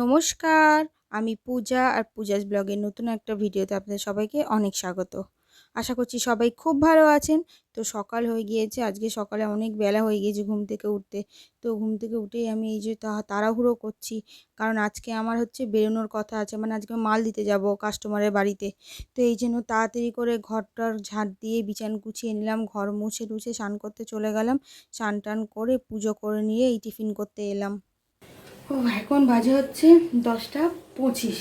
নমস্কার, আমি পূজা আর পূজাস ব্লগের নতুন একটা ভিডিওতে আপনাদের সবাইকে অনেক স্বাগত। আশা করছি সবাই খুব ভালো আছেন। তো সকাল হয়ে গিয়েছে, আজকে সকালে অনেক বেলা হয়ে গিয়েছে ঘুম থেকে উঠতে। তো ঘুম থেকে উঠেই আমি এই যে তাড়াহুড়ো করছি, কারণ আজকে আমার হচ্ছে বেরোনোর কথা আছে। মানে আজকে মাল দিতে যাব কাস্টমারের বাড়িতে। তো এই জন্য তাড়াতাড়ি করে ঘরটার ঝাঁট দিয়ে বিছান গুছিয়ে নিলাম, ঘর মুছে টুছে স্নান করতে চলে গেলাম। স্নান টান করে পুজো করে নিয়ে এই টিফিন করতে এলাম। ও, এখন বাজে হচ্ছে দশটা পঁচিশ।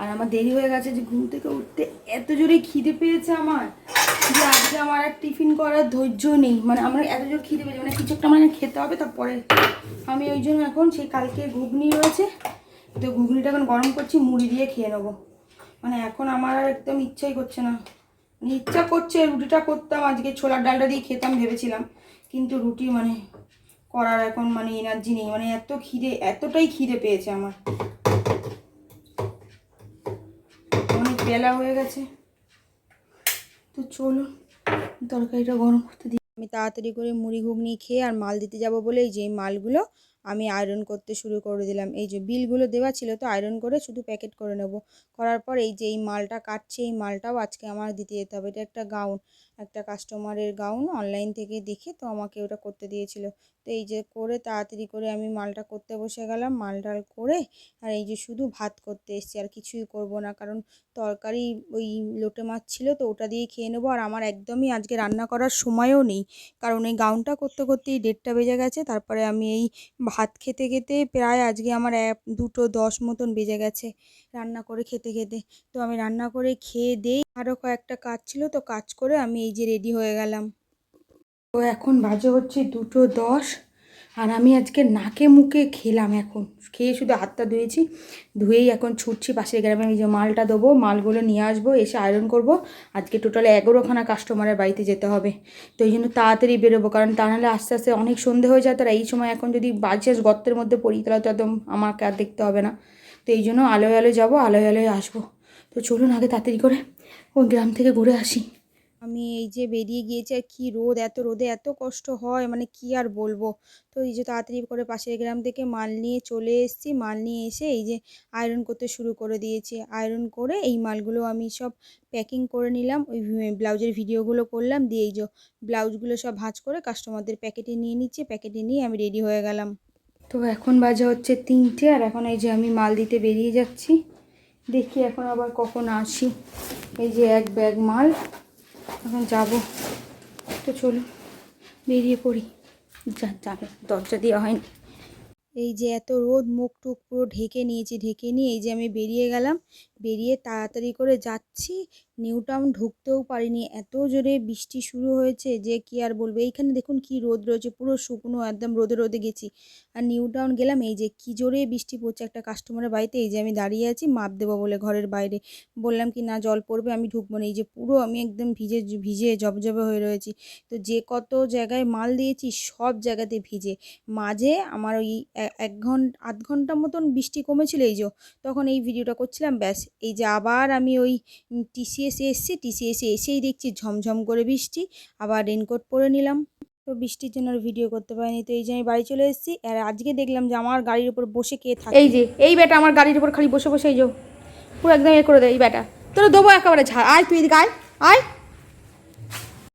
আর আমার দেরি হয়ে গেছে যে ঘুম থেকে উঠতে। এত জোরে খিদে পেয়েছে আমার যে আজকে আমার আর টিফিন করার ধৈর্য নেই। মানে আমার এত জোর খিদে পেয়েছে মানে কিছু একটা মানে খেতে হবে, তারপরে আমি ওই জন্য এখন সেই কালকে ঘুগনি রয়েছে, তো ঘুগনিটা এখন গরম করছি, মুড়ি দিয়ে খেয়ে নেব। মানে এখন আমার আর একদম ইচ্ছাই করছে না। মানে ইচ্ছা করছে, রুটিটা করতাম, আজকে ছোলার ডালটা দিয়ে খেতাম ভেবেছিলাম, কিন্তু রুটি মানে করার এখন মানে এনার্জি নেই। মানে এত খিদে, এতটাই খিদে পেয়েছে আমার। অনেক বেলা হয়ে গেছে। তো চলুন তরকারিটা গরম করতে দিই। আমি তাড়াতাড়ি করে মুড়ি ঘুগনি খেয়ে আর মাল দিতে যাব বলে এই যে মালগুলো আমি আয়রন করতে শুরু করে দিলাম। এই যে বিলগুলো দেওয়া ছিল তো আয়রন করে শুধু প্যাকেট করে নেব। করার পর এই যে এই মালটা কাটছে, এই মালটাও আজকে আমার দিতে যেতে হবে। এটা একটা গাউন একটা কাস্টমারের গাউন অনলাইন থেকে দেখে তো আমাকে ওটা করতে দিয়েছিল। তো এই যে করে তাড়াতাড়ি করে আমি মালটা করতে বসে গেলাম, মাল ডাল করে আর এই যে শুধু ভাত করতে এসেছি, আর কিছুই করব না, কারণ তরকারি ওই লোটে মাছ ছিল তো ওটা দিয়েই খেয়ে নেব। আর আমার একদমই আজকে রান্না করার সময়ও নেই, কারণ এই গাউনটা করতে করতেই দেড়টা বেজে গেছে, তারপরে আমি এই ভাত খেতে খেতে প্রায় আজকে আমার এক, দুটো দশ মতন বেজে গেছে রান্না করে খেতে খেতে। তো আমি রান্না করে খেয়ে দেই আরও কয়েকটা কাজ ছিল তো কাজ করে আমি এই যে রেডি হয়ে গেলাম। তো এখন বাজে হচ্ছে দুটো দশ আর আমি আজকে নাকে মুখে খেলাম এখন। খেয়ে শুধু হাতটা ধুয়েছি, ধুয়েই এখন ছুটছি পাশের গ্রামে। আমি যে মালটা দেবো, মালগুলো নিয়ে আসব, এসে আয়রন করব। আজকে টোটালে এগারোখানা কাস্টমারের বাড়িতে যেতে হবে। তো এই জন্য তাড়াতাড়ি বেরোবো, কারণ তা নাহলে আস্তে আস্তে অনেক সন্ধে হয়ে যায়, তারা এই সময় এখন যদি বাজেস গর্তের মধ্যে পড়ি, তাহলে তো একদম আমাকে আর দেখতে হবে না। তো এই জন্য আলোয় আলোয় যাব, আলোয় আলোয় আসব। তো চলুন আগে তাড়াতাড়ি করে ওই গ্রাম থেকে ঘুরে আসি। আমি এই যে বেরিয়ে গিয়েছি আর কী রোদ, এত রোদে এত কষ্ট হয় মানে কি আর বলব? তো এই যে তাড়াতাড়ি করে পাশের গ্রাম থেকে মাল নিয়ে চলে এসেছি। মাল নিয়ে এসে এই যে আয়রন করতে শুরু করে দিয়েছি। আয়রন করে এই মালগুলো আমি সব প্যাকিং করে নিলাম। ওই ব্লাউজের ভিডিওগুলো করলাম। দিয়ে এই যে ব্লাউজগুলো সব ভাঁজ করে কাস্টমারদের প্যাকেটে নিয়ে নিচ্ছে। প্যাকেটে নিয়ে আমি রেডি হয়ে গেলাম। তো এখন বাজে হচ্ছে তিনটে আর এখন এই যে আমি মাল দিতে বেরিয়ে যাচ্ছি। দেখি এখন আবার কখন আসি। এই যে এক ব্যাগ মাল। এখন যাব। তো চলো, বেরিয়ে পড়ি। যা যাবে দরজা দেওয়া হয়নি। এই যে এত রোদ, মুখ টুক পুরো ঢেকে নিয়েছি, ঢেকে নিয়ে এই যে আমি বেরিয়ে গেলাম বেরিয়ে তাড়াতাড়ি করে যাচ্ছি। নিউ টাউন ঢুকতেও পারিনি। এত জোরে বৃষ্টি শুরু হয়েছে যে কি আর বলব? এইখানে দেখুন কি রোদ রয়েছে, পুরো শুকনো, একদম রোদে রোদে গেছি। আর নিউ টাউন গেলাম, এই যে কি জোরে বৃষ্টি পড়ছে একটা কাস্টমারের বাড়িতে, এই যে আমি দাঁড়িয়ে আছি, মাপ দেবো বলে ঘরের বাইরে। বললাম কি, না, জল পড়বে, আমি ঢুকবো না। এই যে পুরো আমি একদম ভিজে ভিজে, জবজবে হয়ে রয়েছি। তো যে কত জায়গায় মাল দিয়েছি, সব জায়গাতে ভিজে। মাঝে আমার ওই এক ঘণ্টা, আধ ঘণ্টা মতন বৃষ্টি কমেছিল, এই যে। তখন এই ভিডিওটা করছিলাম, ব্যাস এই যে আবার আমি ওই টিসিএসে এসছি টিসিএসে এসেই দেখছি ঝমঝম করে বৃষ্টি, আবার রেনকোট পরে নিলাম। তো বৃষ্টির জন্য ভিডিও করতে পারিনি, তো এই যে আমি বাড়ি চলে এসেছি, আর আজকে দেখলাম যে আমার গাড়ির উপর বসে কে থাকে? এই যে, এই বেটা আমার গাড়ির উপর খালি বসে বসে এই যে, পুরো একদম এ করে দেয় এই বেটা। তোরা দেবো একেবারে ঝাড়, আয় তুই এদিকে আয় আয়।